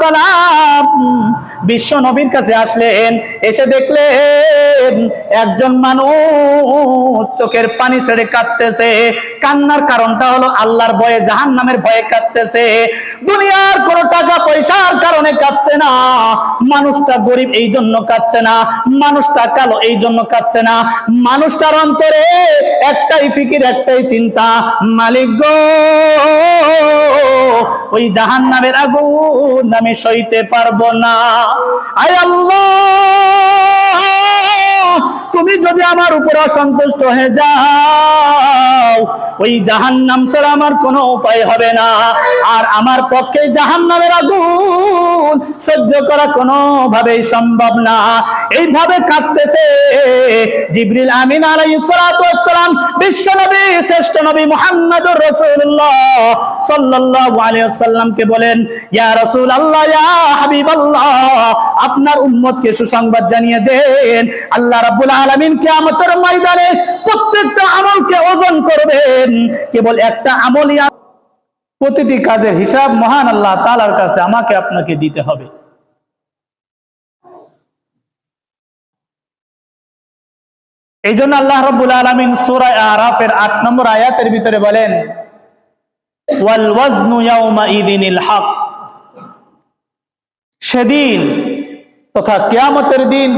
সালাম বিশ্ব নবীর কাছে আসলেন, এসে দেখলেন একজন মানুষ চোখের পানি ছেড়ে কাঁদতেছে। কান্নার কারণটা হলো আল্লাহর ভয়ে জাহান নামের ভয়ে কাঁদতেছে। দুনিয়ার কোনো টাকা পয়সার কারণে কাঁদছে না। মানুষটা গরিব, এই জন্য কাঁদছে না। মানুষটা কালো, এই জন্য কাঁদছে না। মানুষটার অন্তরে একটাই ফিকির, একটাই চিন্তা, মালিক গো, ওই জাহান নামের আগুন আমি সইতে পারব না। আয় আল্লাহ! তুমি যদি আমার উপর অসন্তুষ্ট হয়ে যাও, ওই জাহান নাম ছাড়া আমার কোনো উপায় হবে না। আর আমার পক্ষে জাহান নামের আগুন সহ্য করা কোনো ভাবেই সম্ভব না। এইভাবে কাঁদতেছে জিবরিল আমিন ওয়াস সালাম বিশ্ব নবী শ্রেষ্ঠ নবী মুহাম্মদুর রাসূলুল্লাহ সাল্লাল্লাহু আলাইহি ওয়াসাল্লামকে বলেন, ইয়া রাসূলুল্লাহ, ইয়া হাবিবাল্লাহ, আপনার উম্মতকে সুসংবাদ জানিয়ে দেন। আল্লাহ রাব্বুল আলামিন কিয়ামতের ময়দানে প্রত্যেকটা আমলকে ওজন করবেন। কেবল একটা আমলই প্রতিটি কাজের হিসাব মহান আল্লাহ তাআলার কাছে আমাকে আপনাকে দিতে হবে। এই জন্য আল্লাহ রব্বুল আলমিন সুরায় আরাফের আট নম্বর আয়াতের ভিতরে বলেন হক। সেদিন তথা কেয়ামতের দিন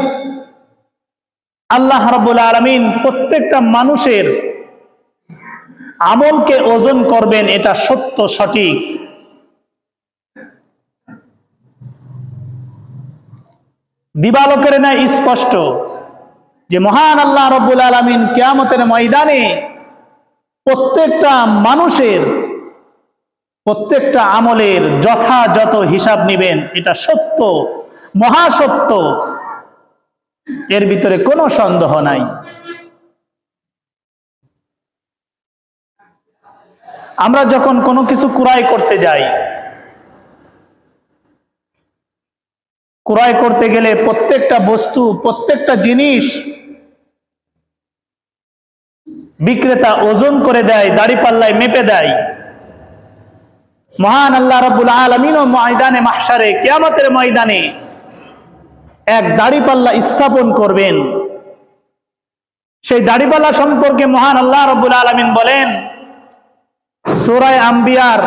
আল্লাহ রব্বুল আলমিন প্রত্যেকটা মানুষের আমলকে ওজন করবেন, এটা সত্য, সঠিক। দিবালোকের না স্পষ্ট যে মহান আল্লাহ রব্বুল আলমিন কেয়ামতের ময়দানে প্রত্যেকটা মানুষের প্রত্যেকটা আমলের যথাযথ হিসাব নিবেন, এটা সত্য, মহাসত্য। এর ভিতরে কোনো সন্দেহ নাই। আমরা যখন কোনো কিছু ক্রয় করতে যাই ক্রয় করতে গেলে প্রত্যেকটা বস্তু, প্রত্যেকটা জিনিস বিক্রেতা ওজন করে দেয়, দাড়ি পাল্লায় মেপে দেয়। মহান আল্লাহ রব্বুল আলমিন ও ময়দানে মাহসারে কিয়ামতের ময়দানে এক দাড়িপাল্লা স্থাপন করবেন সেই দাড়িপাল্লা সম্পর্কে মহান আল্লাহ রব্বুল আলমিন বলেন সুরায় আম্বিয়ার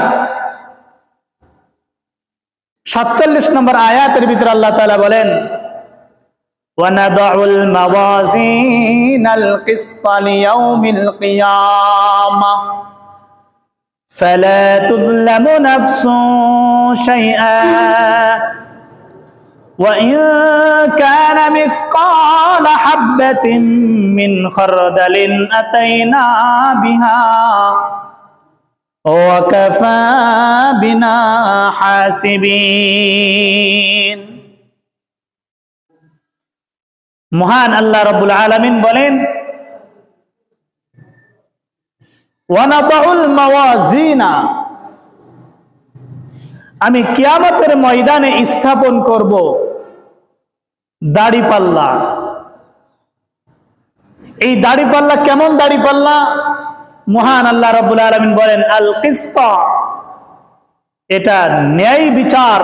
সাতচল্লিশ নম্বর আয়াতের ভিতরে আল্লাহ তাআলা বলেন وَنَضَعُ الْمَوَازِينَ الْقِسْطَ لِيَوْمِ الْقِيَامَةِ فَلَا تُظْلَمُ نَفْسٌ شَيْئًا وَإِن كَانَ مِثْقَالَ حَبَّةٍ مِّنْ خَرْدَلٍ أَتَيْنَا بِهَا وكفى بنا حاسبين মহান আল্লাহ রব্বুল আলামিন বলেন ওয়ানাদাউল মাওয়াজিনা আমি কিয়ামতের ময়দানে স্থাপন করব দাড়িপাল্লা এই দাড়িপাল্লা কেমন দাড়িপাল্লা মহান আল্লাহ রব্বুল আলমিন বলেন, আল কিস্তা। এটা ন্যায় বিচার,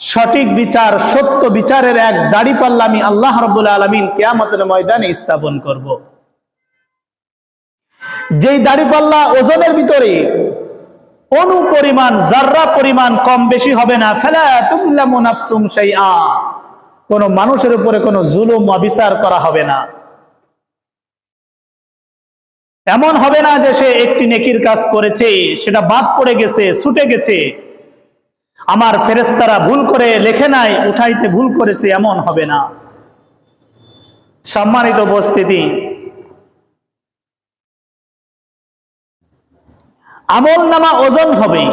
সঠিক বিচার, সত্য বিচারের এক দাড়ি পাল্লা আমি আল্লাহ রব্বুল আলমিন কেয়ামতের ময়দানে স্থাপন করব। যেই দাড়ি পাল্লা ওজনের ভিতরে অনু পরিমাণ জাররা পরিমাণ কম বেশি হবে না, ফেলা তুল্লামু সেই শাইআ। কোন মানুষের উপরে কোনো জুলুম, অবিচার করা হবে না। এমন হবে না যে সে একটি নেকির কাজ করেছে, সেটা বাদ পড়ে গেছে, ছুটে গেছে। আমার ফেরেস্তারা ভুল করে লেখে নাই, উঠাইতে ভুল করেছে, এমন হবে না। সম্মানিত উপস্থিতি আমল নামা ওজন হবে।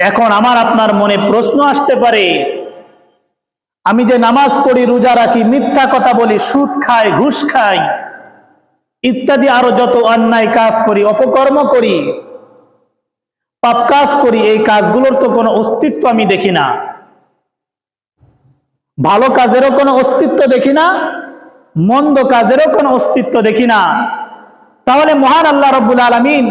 এখন আমার আপনার মনে প্রশ্ন আসতে পারে, আমি যে নামাজ পড়ি, রোজা রাখি, মিথ্যা কথা বলি, সুদ খাই, ঘুষ খাই, ইত্যাদি আরও যত অন্যায় কাজ করি, অপকর্ম করি, পাপ কাজ করি, এই কাজগুলোর তো কোনো অস্তিত্ব আমি দেখি না। ভালো কাজেরও কোনো অস্তিত্ব দেখি না, মন্দ কাজেরও কোনো অস্তিত্ব দেখি না। তাহলে মহান আল্লাহ রব্বুল আলমিন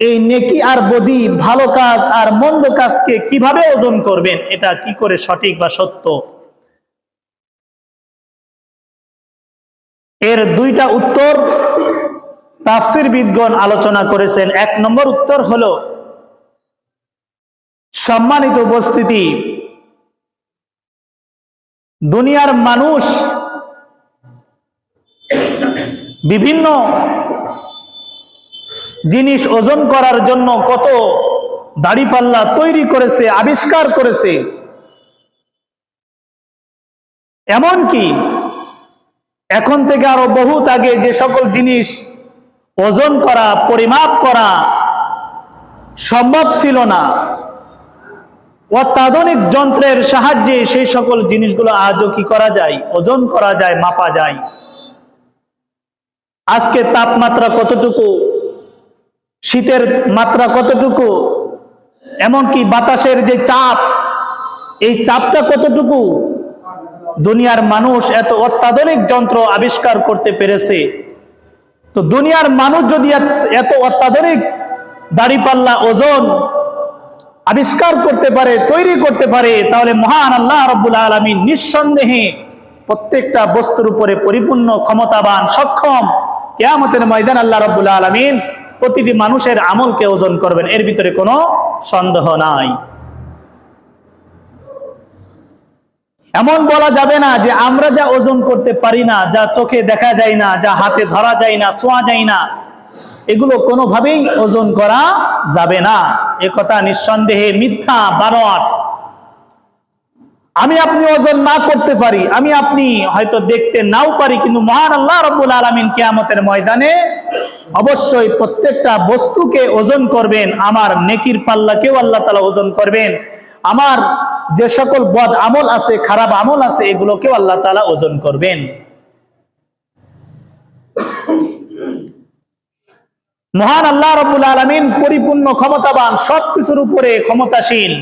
এই নেকি আর বদি, ভালো কাজ আর মন্দ কাজকে কীভাবে ওজন করবেন? এটা কি করে সঠিক বা সত্য? এর দুইটা উত্তর তাফসির বিদগণ আলোচনা করেছেন। এক নম্বর উত্তর হলো সম্মানিত উপস্থিতি। দুনিয়ার মানুষ বিভিন্ন জিনিস ওজন করার জন্য কত দাড়িপাল্লা তৈরি করেছে, আবিষ্কার করেছে। এমনকি এখন থেকে আরও বহুত আগে যে সকল জিনিস ওজন করা, পরিমাপ করা সম্ভব ছিল না। অত্যাধুনিক যন্ত্রের সাহায্যে সেই সকল জিনিসগুলো আজও কি করা যায়? ওজন করা যায়, মাপা যায়। আজকে তাপমাত্রা কতটুকু? শীতের মাত্রা কতটুকু? এমনকি বাতাসের যে চাপ, এই চাপটা কতটুকু? দুনিয়ার মানুষ এত অত্যাধুনিক যন্ত্র আবিষ্কার করতে পেরেছে। তো দুনিয়ার মানুষ যদি এত- অত্যাধুনিক দাড়িপাল্লা ওজন আবিষ্কার করতে পারে, তৈরি করতে পারে, তাহলে মহান আল্লাহ রব্বুল আলমী নিঃসন্দেহে প্রত্যেকটা বস্তুর উপরে পরিপূর্ণ ক্ষমতাবান, সক্ষম। কেয়ামতের ময়দান আল্লাহ রব্বুল আলমিন প্রতিটি মানুষের আমলকে ওজন করবেন, এর ভিতরে কোনো সন্দেহ নাই। এমন বলা যাবে না যে আমরা যা ওজন করতে পারি না, যা চোখে দেখা যায় না, যা হাতে ধরা যায় না ছোঁয়া যায় না, এগুলো কোনোভাবেই ওজন করা যাবে না। কথা নিঃসন্দেহে মিথ্যা, বানোয়াট। আমি আপনি ওজন না করতে পারি, আমি আপনি হয়তো দেখতে নাও পারি, কিন্তু মহান আল্লাহ রব্বুল আলমিন কেয়ামতের ময়দানে অবশ্যই প্রত্যেকটা বস্তুকে ওজন করবেন, আমার নেকির পাল্লাকেও আল্লাহ তালা ওজন করবেন, আমার যে সকল বদ আমল আছে, খারাপ আমল আছে, এগুলোকেও আল্লাহ তালা ওজন করবেন। মহান আল্লাহ রবুল আলমিন পরিপূর্ণ ক্ষমতাবান, সবকিছুর উপরে ক্ষমতাশীল।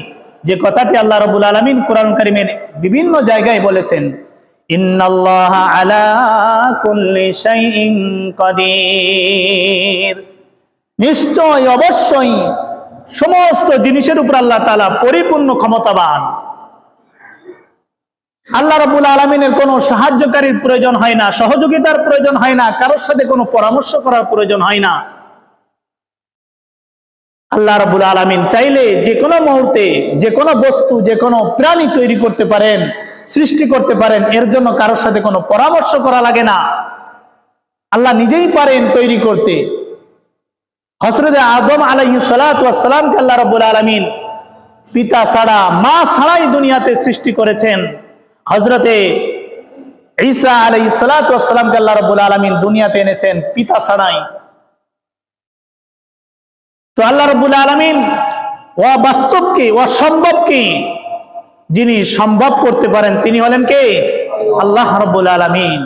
যে কথাটি আল্লাহ রবুল আলমিন কোরআন করিমের বিভিন্ন জায়গায় বলেছেন নিশ্চয়, অবশ্যই সমস্ত জিনিসের উপর আল্লাহ তাআলা পরিপূর্ণ ক্ষমতাবান। আল্লাহ রাবুল আলমিনের কোনো সাহায্যকারীর প্রয়োজন হয় না, সহযোগিতার প্রয়োজন হয় না, কারোর সাথে কোনো পরামর্শ করার প্রয়োজন হয় না। আল্লাহ রাবুল আলমিন চাইলে যে কোনো মুহূর্তে, যে কোনো বস্তু, যে কোনো প্রাণী তৈরি করতে পারেন, সৃষ্টি করতে পারেন, এর জন্য কারোর সাথে কোনো পরামর্শ করা লাগে না। আল্লাহ নিজেই পারেন তৈরি করতে। হসরতে আদম আলাই সালাতামকে আল্লাহ রাবুল আলমিন পিতা ছাড়া, মা ছাড়াই দুনিয়াতে সৃষ্টি করেছেন। হজরতে ঈসা আলাই সালাতামকে আল্লাহ রাবুল আলমিন দুনিয়াতে এনেছেন, পিতা ছাড়াই। তো আল্লাহ রবুল আলমিন অবাস্তবকে, অসম্ভবকে যিনি সম্ভব করতে পারেন, তিনি হলেন কে? আল্লাহ রব্বুল আলমিন।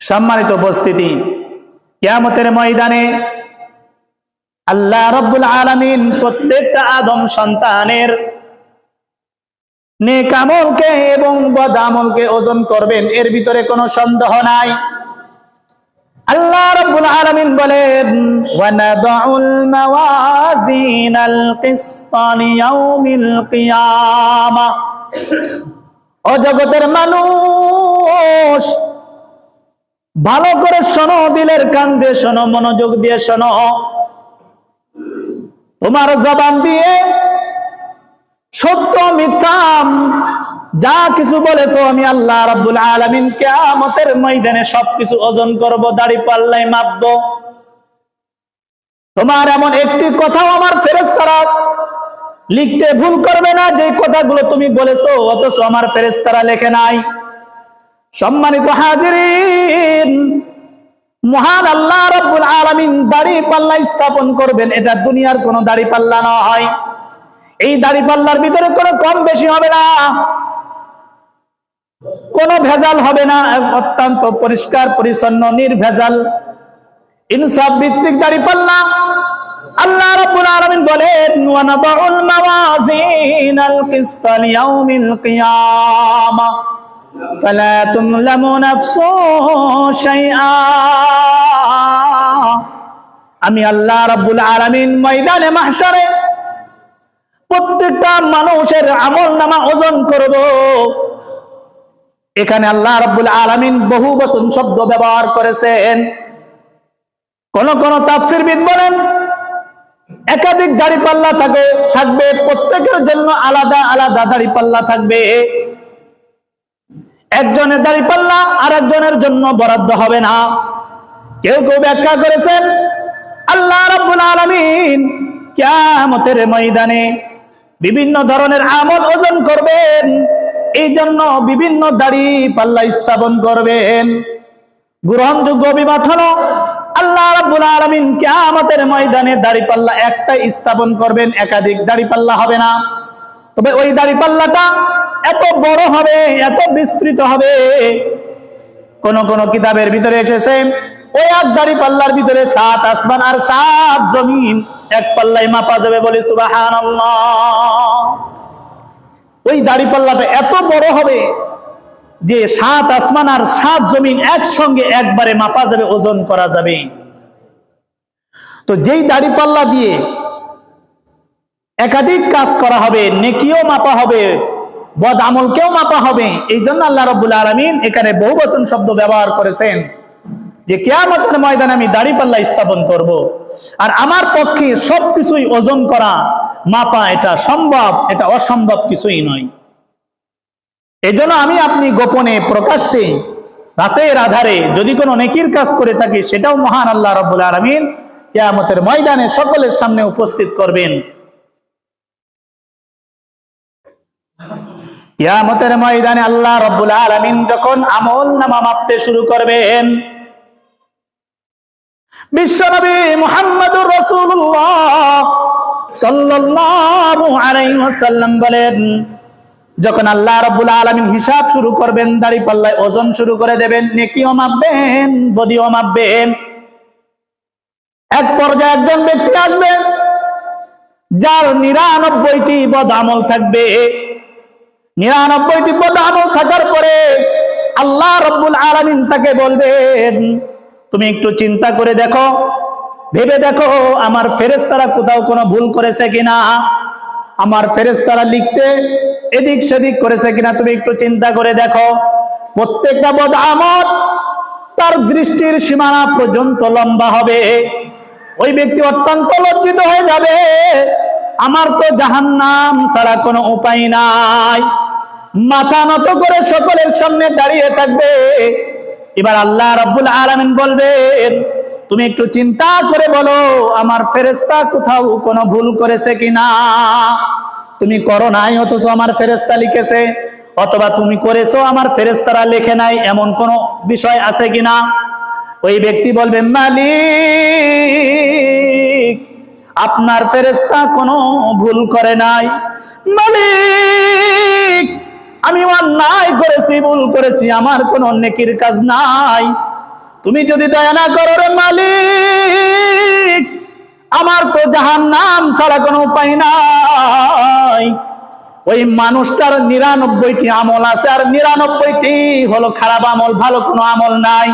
সম্মানিত উপস্থিতি, কেয়ামতের ময়দানে আল্লাহ রব্বুল আলমিন প্রত্যেকটা আদম সন্তানের নেক আমলকে এবং বদ আমলকে ওজন করবেন, এর ভিতরে কোনো সন্দেহ নাই। আল্লাহ রাব্বুল আলামিন বলেন ওয়ানাদউল মাওয়াজিনাল কিসতা লিয়াউমিল কিয়ামা। ও জগতের মানুষ, ভালো করে শোনো, দিলের কান দিয়ে শোনো, মনোযোগ দিয়ে শোনো। তোমার জবান দিয়ে সত্য মিথ্যা যা কিছু বলেছ আমি আল্লাহ রাব্বুল আলামিন কিয়ামতের ময়দানে সবকিছু ওজন করব, দাড়ি পাল্লাই মাপবো। তোমার এমন একটি কথাও আমার ফেরেশতারা লিখতে ভুল করবে না, যে কথাগুলো তুমি বলেছ, অথচ আমার ফেরেশতারা লেখে নাই। সম্মানিত হাজিরিন, মহান আল্লাহ রাব্বুল আলামিন দাড়ি পাল্লা স্থাপন করবেন, এটা দুনিয়ার কোনো দাড়ি পাল্লা নয় এই দাড়ি পাল্লার ভিতরে কোনো কম বেশি হবে না। কোনো ভেজাল হবে না অত্যন্ত পরিষ্কার, পরিচ্ছন্ন, নির্ভেজাল। ইনসাফ ভিত্তিক দাড়ি পাল্লা। আল্লাহ রাব্বুল আলামিন বলেন ওয়া নাদাউল মাওয়াজিনাল কিসতা লিয়াউমিল কিয়ামা। ফালা তুমলামু নাফসু শাইআ। আমি আল্লাহ রাব্বুল আলামিন ময়দানে, মাহশারে প্রত্যেকটা মানুষের আমল নামা ওজন করব। এখানে আল্লাহ রাব্বুল আলামিন বহু বচন শব্দ ব্যবহার করেছেন। কোন কোন তাফসিরবিদ বলেন, একাধিক দাড়ি পাল্লা থাকে, থাকবে, প্রত্যেকের জন্য আলাদা আলাদা দাড়ি পাল্লা থাকবে। একজনের দাড়ি পাল্লা আর একজনের জন্য বরাদ্দ হবে না। কেউ কেউ ব্যাখ্যা করেছেন, আল্লাহ রাব্বুল আলামিন কিয়ামতের ময়দানে বিভিন্ন ধরনের আমল ওজন করবেন। এই জন্য বিভিন্ন দাড়ি পাল্লা স্থাপন করবেন। গ্রহণযোগ্য অভিমত হলো আল্লাহ রাব্বুল আলামিন কিয়ামতের ময়দানে দাড়ি পাল্লা একটা স্থাপন করবেন, একাধিক দাড়ি পাল্লা হবে না। তবে ওই দাড়ি পাল্লাটা এত বড় হবে, এত বিস্তৃত হবে। কোন কোন কিতাবের ভিতরে এসেছে, ওই এক দাড়ি পাল্লার ভিতরে সাত আসমান আর সাত জমিন, এক পাল্লাই মাপা যাবে বলে সুবাহান ওই দাড়ি পাল্লাটা এত বড় হবে যে সাত আসমান আর সাত জমিন একসঙ্গে একবারে মাপা যাবে, ওজন করা যাবে তো যেই দাড়ি পাল্লা দিয়ে একাধিক কাজ করা হবে, নেকিও মাপা হবে, বদ আমলকেও মাপা হবে, এই জন্য আল্লাহ রব্বুল আলমিন এখানে বহু বচন শব্দ ব্যবহার করেছেন যে কেয়ামতের ময়দানে আমি দাড়ি পাল্লা স্থাপন করব। আর আমার পক্ষে সবকিছুই ওজন করা মাপা এটা সম্ভব, এটা অসম্ভব কিছুই নয়। এই জন্য আমি আপনি গোপনে প্রকাশ্যে রাতের আধারে যদি কোনো নেকির কাজ করে থাকি, সেটাও মহান আল্লাহ রব্বুল আলমিন কেয়ামতের ময়দানে সকলের সামনে উপস্থিত করবেন। কিয়ামতের ময়দানে আল্লাহ রব্বুল আলামিন যখন আমল নামা মাপতে শুরু করবেন বিশ্বনবী মুহাম্মদুর রাসূলুল্লাহ সাল্লাল্লাহু বলেন, যখন আল্লাহ রাব্বুল আলামিন হিসাব শুরু করবেন, দাড়ি পাল্লায় ওজন শুরু করে দেবেন, নেকিও মাপবেন, বদিও মাপবেন। এক পর্যায়ে একজন ব্যক্তি আসবে, যার নিরানব্বইটি বদ আমল থাকবে। নিরানব্বইটি বদ আমল থাকার পরে আল্লাহ রব্বুল আলামিন তাকে বলবেন, তুমি একটু চিন্তা করে দেখো ভেবে দেখো, আমার ফেরেস্তারা কোথাও কোনো ভুল করেছে কিনা? আমার ফেরেস্তারা লিখতে এদিক সেদিক করেছে কিনা তুমি একটু চিন্তা করে দেখো। প্রত্যেকটা বদ আমল তার দৃষ্টির সীমানা পর্যন্ত লম্বা হবে। ওই ব্যক্তি অত্যন্ত লজ্জিত হয়ে যাবে। আমার তো জাহান্নাম ছাড়া কোনো উপায় নাই। মাথা নত করে সকলের সামনে দাঁড়িয়ে থাকবে। এবার আল্লাহ রাব্বুল আলামিন বলবেন, তুমি একটু চিন্তা করে বলো, আমার ফেরেস্তা কোথাও কোনো ভুল করেছে কিনা? তুমি করো নাই, অথচ আমার ফেরেস্তা লিখেছে, অথবা তুমি করেছ, আমার ফেরেস্তারা লেখে নাই, এমন কোন বিষয় আছে কিনা? ওই ব্যক্তি বলবে, মালিক, আপনার ফেরেস্তা কোনো ভুল করে নাই। মালিক আমি অন্যায় করেছি, ভুল করেছি, আমার কোনো নেকির কাজ নাই। তুমি যদি দয়া না করো রে মালিক, আমার তো জাহান নাম ছাড়া কোনো উপায় নাই। ওই মানুষটার নিরানব্বইটি আমল আছে, আর নিরানব্বইটি হলো খারাপ আমল, ভালো কোনো আমল নাই।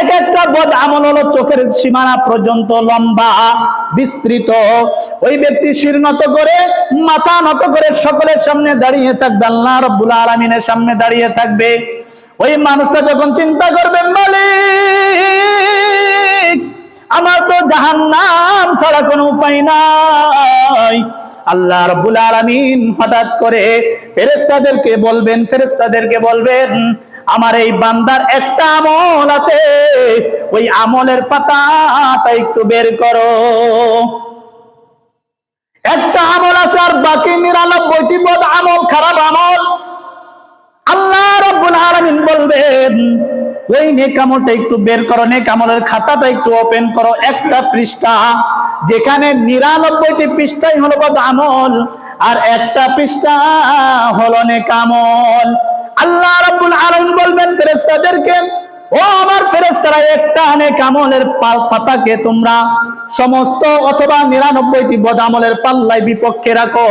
এক একটা বদ আমল হলো চোখের সীমানা পর্যন্ত লম্বা, বিস্তৃত। ওই ব্যক্তি শির নত করে, মাথা নত করে সকলের সামনে দাঁড়িয়ে থাকবে, আল্লাহ রব্বুল আলমিনের সামনে দাঁড়িয়ে থাকবে। ওই মানুষটা যখন চিন্তা করবে, মালিক, আমার তো জাহান্নাম ছাড়া কোনো উপায় নাই। আমার এই বান্দার একটা আমল আছে। ওই আমলের পাতাটা একটু বের করো। একটা আমল আছে আর বাকি নিরানব্বইটি পদ আমল, খারাপ আমল। আল্লাহ রব্বুল আলামিন বলবেন, ওই নেকামলটা একটু বের করো নেকামলের খাতাটা একটু ওপেন করো, একটা পৃষ্ঠা, যেখানে নিরানব্বইটি পৃষ্ঠাই হলো বদ আমল, আর একটা পৃষ্ঠা হলো নেকামল আল্লাহ রব্বুল আলামিন বলবেন, ফেরেশতাদেরকে, ও আমার ফেরেশতারা, একটা নেকামলের পাতাকে তোমরা সমস্ত অথবা নিরানব্বইটি বদ আমলের পাল্লায় বিপক্ষে রাখো।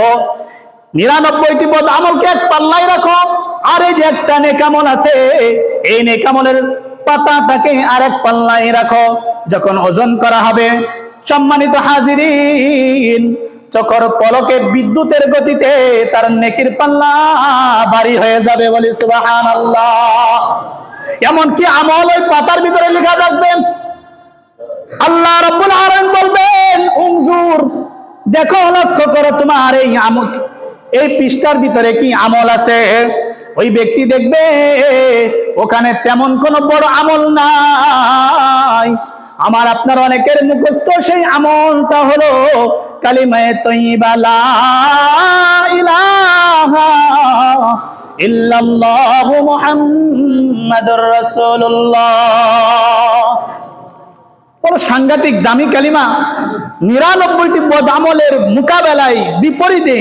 নিরানব্বইটি বদ আমলকে এক পাল্লাই রাখো। আর এই যে একটা নেকামল আছে, এই নেকামলের পাতাটাকে আরেক পাল্লাই রাখো। যখন ওজন করা হবে, সম্মানিত হাজিরিন, চকর পলকে বিদ্যুতের গতিতে তার নেকির পাল্লা ভারী হয়ে যাবে বলে সুবাহান আল্লাহ এমনকি আমল ওই পাতার ভিতরে লেখা থাকবে, আল্লাহ রব্বুল আলামিন বলবেন, উনজুর, দেখো, লক্ষ্য করো তোমার এই আমল এই পৃষ্ঠার ভিতরে কি আমল আছে? ওই ব্যক্তি দেখবে, ওখানে তেমন কোনো বড় আমল নাই। আমার আপনার অনেকের মুখস্থ সেই আমলটা হলো কালিমায়ে তৈবা লা ইলাহা ইল্লাল্লাহু মুহাম্মাদুর রাসূলুল্লাহ। বড় সাংঘাতিক, দামি কালিমা। নিরানব্বইটি বদ আমলের মোকাবেলায় বিপরীতে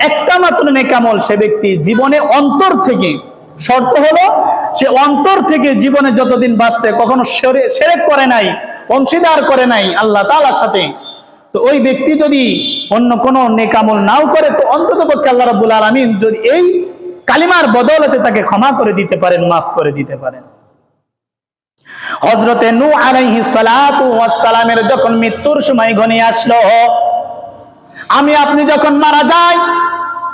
একটা মাত্র নেকামল সে ব্যক্তি জীবনে অন্তর থেকে, শর্ত হলো সে অন্তর থেকে জীবনে যতদিন বাঁচছে, কখনো সেরেক করে নাই, অংশীদার করে নাই আল্লাহ তাআলার সাথে। তো ওই ব্যক্তি যদি অন্য কোনো নেকামল নাও করে, তো অন্তত পক্ষে আল্লাহ রাব্বুল আলামিন যদি এই কালিমার বদৌলতে তাকে ক্ষমা করে দিতে পারেন, মাফ করে দিতে পারেন। হজরতে নু আলাইহি ওয়াসসালামের যখন মৃত্যুর সময় ঘনিয়ে আসলো আমি আপনি যখন মারা যাই,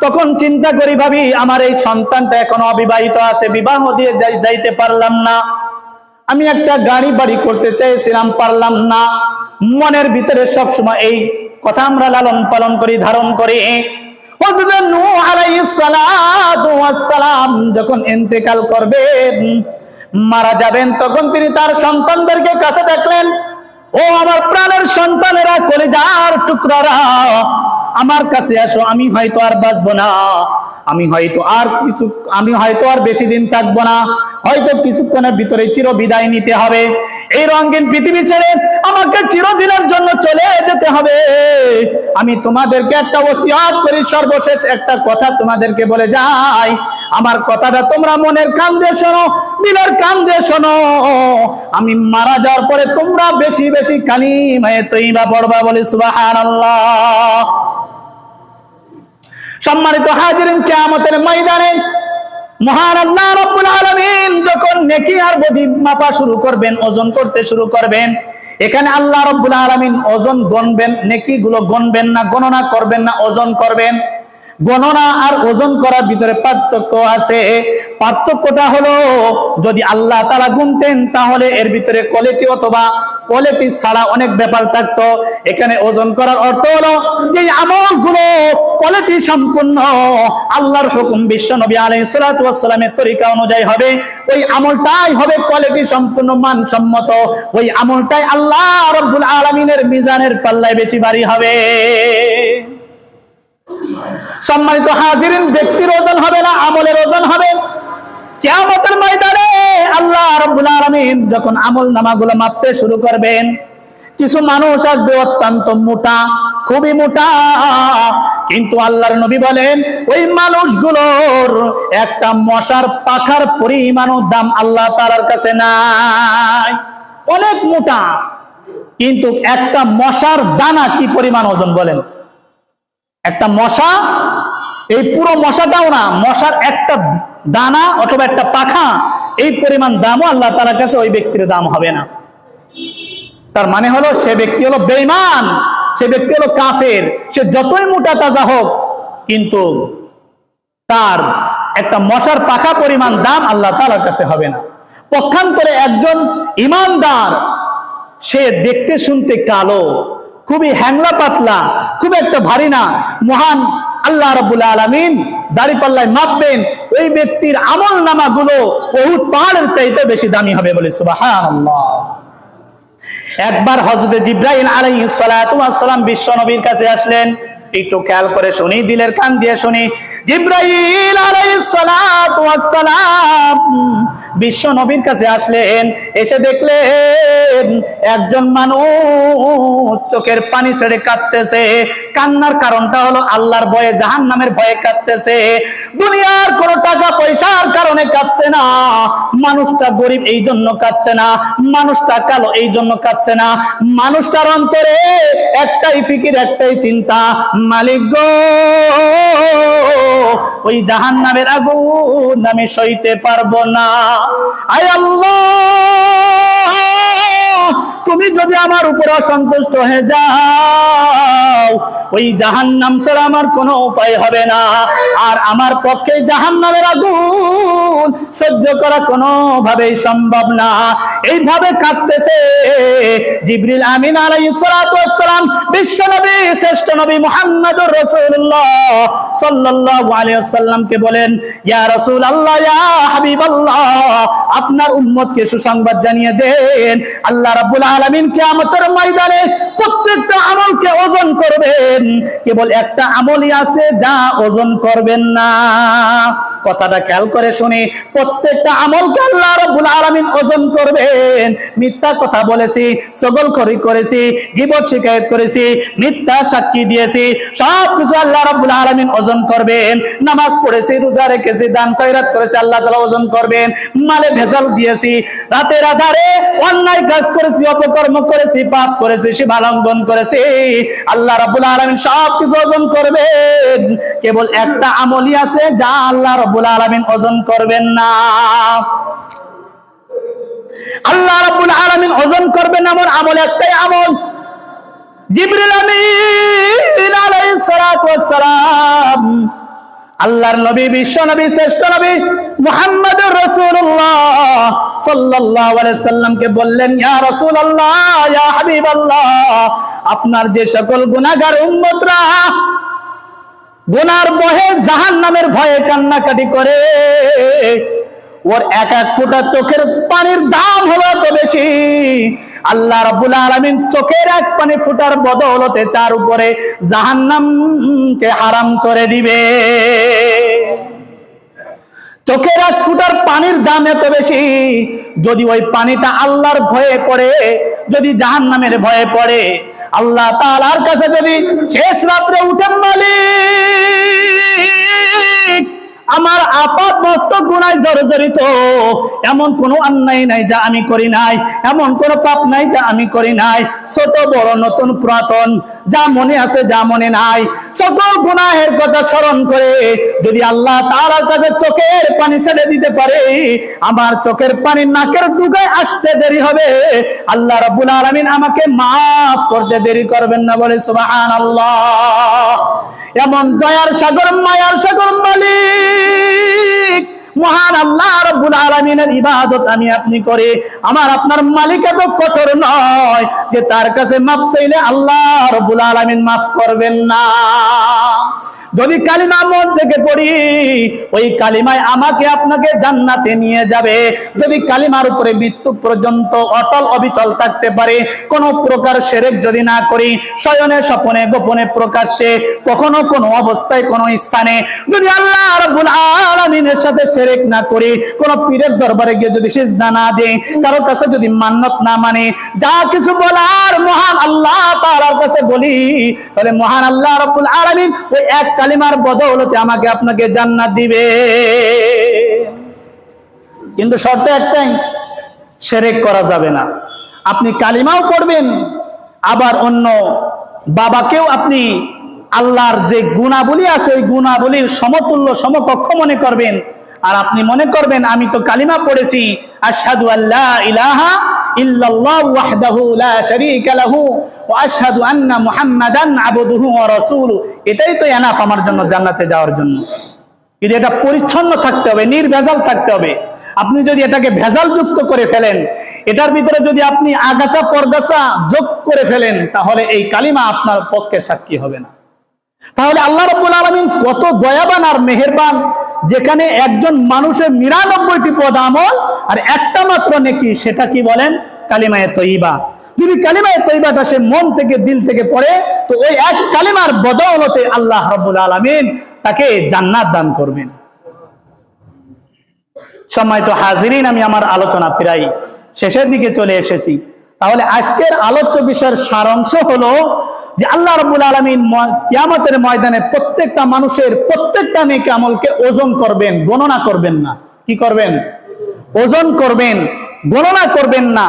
তখন চিন্তা করি ভাবি, আমার এই সন্তানটা এখন অবিবাহিত আছে, বিবাহ দিয়ে যাই- যাইতে পারলাম না। আমি একটা গাড়ি বাড়ি করতে চাইছিলাম পারলাম না। মনের ভিতরে সব সময় এই কথা আমরা লালন পালন করি, ধারণ করি। যখন ইন্তেকাল করবেন, মারা যাবেন, তখন তিনি তার সন্তানদেরকে কাছে ডাকলেন ও আমার প্রাণের সন্তানেরা কলেজার টুকরারা আমার কাছে আসো আমি হয়তো আর বাঁচবো না। আমি হয়তো আর কিছু, আমি হয়তো আর বেশি দিন থাকব না। হয়তো কিছুক্ষণের ভিতরে চির বিদায় নিতে হবে। এই রঙিন পৃথিবী ছেড়ে আমাকে চিরদিনের জন্য চলে যেতে হবে। আমি তোমাদেরকে একটা ওসিয়াত করি, সর্বশেষ একটা কথা তোমাদেরকে বলে যাই। আমার কথাটা তোমরা মনের কান দিয়ে শোনো, দিলের কান দিয়ে শোনো। আমি মারা যাওয়ার পরে তোমরা বেশি বেশি কালিমায়ে তৈবা পড়বা বলে সুবহানাল্লাহ। সম্মানিত হাজিরিন, কেয়ামতের ময়দানে মহান আল্লাহ রব্বুল আলামিন যখন নেকি আর বদি মাপা শুরু করবেন, ওজন করতে শুরু করবেন, এখানে আল্লাহ রব্বুল আলামিন ওজন গণবেন নেকি গুলো গণবেন না, গণনা করবেন না, ওজন করবেন। গণনা আর ওজন করার ভিতরে পার্থক্য আছে। পার্থক্যটা হলো, যদি আল্লাহ তারা গুনতেন, তাহলে এর ভিতরে কোয়ালিটি অথবা কোয়ালিটি ছাড়া অনেক ব্যাপার থাকতো। এখানে ওজন করার অর্থ হলো, যে আমলগুলো কোয়ালিটি সম্পূর্ণ আল্লাহর হুকুম বিশ্ব নবী আলাইহিস সালাতু ওয়াস সালামের তরিকা অনুযায়ী হবে। ওই আমলটাই হবে কোয়ালিটি সম্পূর্ণ মানসম্মত। ওই আমলটাই আল্লাহ রাব্বুল আলামিনের মিজানের পাল্লায় বেশি ভারী হবে। সম্মানিত হাজিরিন, ব্যক্তির ওজন হবে না, আমলের ওজন হবে। কিয়ামতের ময়দানে আল্লাহ রাব্বুল আলামিন যখন আমল নামাগুলো মাপতে শুরু করবেন, কিছু মানুষ আসবে অত্যন্ত মোটা, খুবই মোটা। কিন্তু আল্লাহর নবী বলেন, ওই মানুষগুলোর একটা মশার পাখার পরিমাণও দাম আল্লাহ তাআলার কাছে নাই। অনেক মোটা। কিন্তু একটা মশার দানা কি পরিমাণ ওজন বলেন? একটা মশা, এই পুরো মশাটাও না, মশার একটা দানা অথবা একটা পাখা, এই পরিমাণ দামও আল্লাহ তালার কাছে ওই ব্যক্তির দাম হবে না। তার মানে হলো, সে ব্যক্তি হলো বেইমান সে ব্যক্তি হলো কাফের, সে যতই মোটা তাজা হোক, কিন্তু তার একটা মশার পাখা পরিমাণ দাম আল্লাহ তালার কাছে হবে না। পক্ষান্তরে একজন ইমানদার, সে দেখতে শুনতে কালো খুবই হ্যাংলা পাতলা, খুব একটা ভারী না। মহান আল্লাহ রবুল আলমিন দাড়িপাল্লায় মাপবেন, ওই ব্যক্তির আমল নামা গুলো বহু পাহাড়ের চাইতে বেশি দামি হবে বলে সুবহানাল্লাহ। একবার হজরত জিব্রাহিম ওয়াস সালাম বিশ্ব নবীর কাছে আসলেন একটু খেয়াল করে শুনি, দিলের কান দিয়ে শুনি। জিব্রাইল সালাম বিশ্ব নবীর কাছে আসলেন, এসে দেখলেন একজন মানুষ চোখের পানি ছেড়ে কাঁদতেছে। কান্নার কারণটা হলো আল্লাহর ভয়ে, জাহান্নামের ভয়ে কাঁদতেছে। দুনিয়ার কোনো টাকা পয়সার কারণে কাঁদছে না। মানুষটা গরিব, এই জন্য কাঁদছে না। মানুষটা কালো, এই জন্য কাঁদছে না। মানুষটার অন্তরে একটাই ফিকির, একটাই চিন্তা। মালিক গো। ওই জাহান নামের আগুন আমি সইতে পারব না। আয় আল্লাহ! তুমি যদি আমার উপর অসন্তুষ্ট হয়ে যাও, ওই জাহান্নাম ছাড়া আমার কোনো উপায় হবে না। আর আমার পক্ষে জাহান্নামের আগুন সহ্য করা কোনো ভাবেই সম্ভব না। এইভাবে কাঁদতেছে জিবরিল আমিন ওয়াস সালাম বিশ্ব নবী, শ্রেষ্ঠ নবী মুহাম্মদুর রাসূলুল্লাহ সাল্লাল্লাহু আলাইহি ওয়াসাল্লামকে বলেন, ইয়া রাসূলুল্লাহ, ইয়া হাবিবাল্লাহ, আপনার উম্মতকে সুসংবাদ জানিয়ে দেন। আল্লাহ রাব্বুল আলামিন কিয়ামতের ময়দানে প্রত্যেকটা আমল করবেন। কেবল একটা আমলই আছে, যা ওজন করবেন না। কথাটা খেয়াল করে শুনি প্রত্যেকটা আমলকে আল্লাহ রাব্বুল আলামিন ওজন করবেন। মিথ্যা কথা বলেছি সগল খরি করেছি, গিবত শিকায়ত করেছি, মিথ্যা সাক্ষী দিয়েছি সব কিছু আল্লাহ রাব্বুল আলামিন ওজন করবেন। নামাজ পড়েছি, রোজা রেখেছি, দান খয়রাত করেছি, আল্লাহ তাআলা ওজন করবেন। মালে ভেজাল দিয়েছি, রাতের আধারে অন্যায় কাজ করেছি, অপকর্ম করেছি, পাপ করেছি, সীমা লঙ্ঘন করেছি। আল্লাহ রাব্বুল আলামিন সব কিছু ওজন করবেন। কেবল একটা আমলই আছে, যা আল্লাহ রাব্বুল আলামিন ওজন করবেন না। আল্লাহ রাব্বুল আলামিন ওজন করবেন আমার আমল, একটাই আমল। জিবরিল আমিন আলাইহিস সালাতু ওয়াস সালাম। আল্লাহর নবী, বিশ্ব নবী, শ্রেষ্ঠ নবী মুহাম্মদুর রাসূলুল্লাহ সাল্লাল্লাহু আলাইহি সাল্লামকে বললেন, ইয়া ইয়া হাবিবাল্লাহ, আপনার যে সকল গুনাহগার উম্মতরা গুনার বহে জাহান্নামের ভয়ে কান্নাকাটি করে, ওর এক এক ফোঁটা চোখের পানির দাম হলো তো বেশি। আল্লাহ রাব্বুল আলামিন চোখের এক পানি ফুটার বদৌলতে চার উপরে জাহান্নামকে হারাম করে দিবে। চোখের এক ফুটার পানির দাম এত বেশি, যদি ওই পানিটা আল্লাহর ভয়ে পড়ে, যদি জাহান নামের ভয়ে পড়ে, আল্লাহ তাআলার কাছে যদি শেষ রাত্রে উঠেন মালিক আমার আপাত মস্তক গুনায় জর্জরিত। এমন কোনো অন্যায় নাই যা আমি করি নাই। এমন কোন পাপ নাই যা আমি করি নাই। ছোট, বড়, নতুন, পুরাতন, যা মনে আছে, যা মনে নাই। সকল গুনাহের কথা স্মরণ করে যদি আল্লাহ তাআলার কাছে চোখের পানি ছেড়ে দিতে পারে, আমার চোখের পানি নাকের ডুগায় আসতে দেরি হবে। আল্লাহ রাব্বুল আলামিন আমাকে মাফ করতে দেরি করবেন না বলে সুবহানাল্লাহ। এমন দয়ার সাগর, মায়ার সাগর মালিক। ঠিক মহান আল্লাহ রব্বুল আলামিনের ইবাদত আমি আপনি করে, আমার আপনার মালিক এত কঠোর নয় যে তার কাছে মাপ চাইলে আল্লাহ রব্বুল আলামিন মাফ করবেন না। যদি কালিমা মন থেকে পড়ি, ওই কালিমায় আমাকে আপনাকে জান্নাতে নিয়ে যাবে। যদি কালিমার উপরে মৃত্যু পর্যন্ত অটল অবিচল থাকতে পারে, কোন প্রকার সেরেক যদি না করি, শয়নে স্বপনে গোপনে প্রকাশ্যে, কখনো কোনো অবস্থায় কোনো স্থানে, যদি আল্লাহ রাব্বুল আলামিনের সাথে সেরেক না করি, কোন পীরের দরবারে গিয়ে যদি সিজদা না দেই, কারও কাছে যদি মান্নত না মানে যা কিছু বলার মহান আল্লাহ তাআলার কাছে বলি, তাহলে মহান আল্লাহ রাব্বুল আলামিন ওই এক কালিমার বদৌলতে আমাকে আপনাকে জান্নাত দিবে। কিন্তু শর্ত একটাই, সেরেক করা যাবে না। আপনি কালিমাও পড়বেন, আবার অন্য বাবাকেও আপনি আল্লাহর যে গুণাবলী আছে, ওই গুণাবলীর সমতুল্য সমকক্ষ মনে করবেন। আর আপনি মনে করবেন, আমি তো কালিমা পড়েছি আল্লাহ ইলাহা এটাই তো এনাফ আমার জন্য যাওয়ার জন্য। এটা পরিচ্ছন্ন থাকতে হবে, নির্ভেজাল থাকতে হবে, আপনি যদি এটাকে ভেজাল যুক্ত করে ফেলেন, এটার ভিতরে যদি আপনি আগাছা পরগাছা যোগ করে ফেলেন, তাহলে এই কালিমা আপনার পক্ষে সাক্ষী হবে না। তাহলে আল্লাহ রব্বুল আলমিন কত দয়াবান আর মেহেরবান, যেখানে একজন মানুষের নিরানব্বইটি পদ আমল আর একটা মাত্র নেকি, সেটা কি বলেন? কালিমায়ে তৈবা। যদি কালিমায়ে তৈবাটা সে মন থেকে, দিল থেকে পড়ে, তো ওই এক কালিমার বদৌলতে আল্লাহ রব্বুল আলমিন তাকে জান্নাত দান করবেন। সময় তো হাজিরিন, আমি আমার আলোচনা প্রায় শেষের দিকে চলে এসেছি। তাহলে আজকের আলোচ্য বিষয়ের সারাংশ হলো যে আল্লাহ রবুল আলমিন কিয়ামতের ময়দানে প্রত্যেকটা মানুষের প্রত্যেকটা নেক আমলকে ওজন করবেন, গণনা করবেন না। কি করবেন? ওজন করবেন, গণনা করবেন না।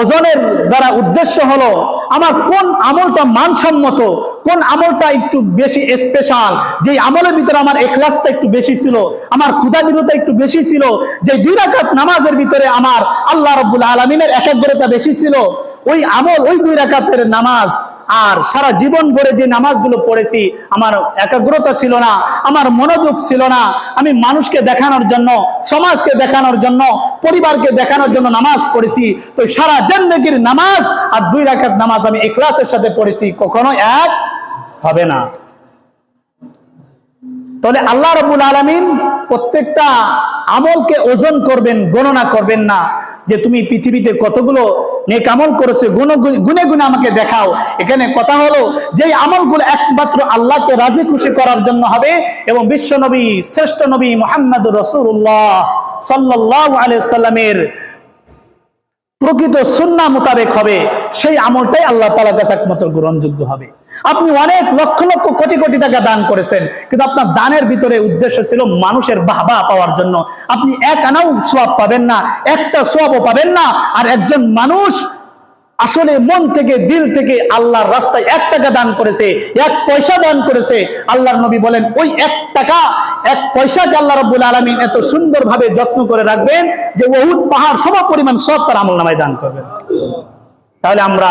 ওজনের দ্বারা উদ্দেশ্য হলো, আমার কোন আমলটা মানসম্মত, কোন আমলটা একটু বেশি স্পেশাল যে আমলের ভিতরে আমার এখলাসটা একটু বেশি ছিল, আমার ক্ষুদা বিরতা একটু বেশি ছিল যে দুই রাকাত নামাজের ভিতরে আমার আল্লাহ রব্বুল আলমিনের একাগ্রতা বেশি ছিল, ওই আমল, ওই দুই রাকাতের নামাজ আর সারা জীবন ভরে যে নামাজগুলো পড়েছি, আমার একাগ্রতা ছিল না, আমার মনোযোগ ছিল না। আমি মানুষকে দেখানোর জন্য, সমাজকে দেখানোর জন্য, পরিবারকে দেখানোর জন্য নামাজ পড়েছি। তো সারা জেন্দেগির নামাজ আর দুই রাকাত নামাজ আমি এখলাসের সাথে পড়েছি, কখনো এক হবে না। তাহলে আল্লাহ রবুল আলমিন প্রত্যেকটা আমলকে ওজন করবেন, গণনা করবেন না। যে তুমি পৃথিবীতে কতগুলো নেক আমল করেছে গুনে গুনে আমাকে দেখাও। এখানে কথা হলো যে আমলগুলো একমাত্র আল্লাহকে রাজি খুশি করার জন্য হবে এবং বিশ্বনবী শ্রেষ্ঠ নবী মোহাম্মদ রসুল্লাহ সাল্লাহ আলিয়াল্লামের প্রকৃত সুন্না মোতাবেক হবে। সেই আমলটাই আল্লাহ তালা কাছে একমাত্র গ্রহণযোগ্য হবে। আপনি অনেক লক্ষ লক্ষ কোটি কোটি টাকা দান করেছেন, কিন্তু আপনার দানের ভিতরে উদ্দেশ্য ছিল মানুষের বাহবা পাওয়ার জন্য। আপনি এক আনাও সোয়াব পাবেন না, একটা সোয়াবও পাবেন না, আর একজন মানুষ আসলে মন থেকে, দিল থেকে আল্লাহর রাস্তায় এক টাকা দান করেছে, এক পয়সা দান করেছে। আল্লাহর নবী বলেন, ওই এক টাকা, এক পয়সাকে আল্লাহ রব্বুল আলমিন এত সুন্দরভাবে যত্ন করে রাখবেন যে বহুত পাহাড় সম পরিমাণ সব তার আমল নামায় দান করবেন। তাহলে আমরা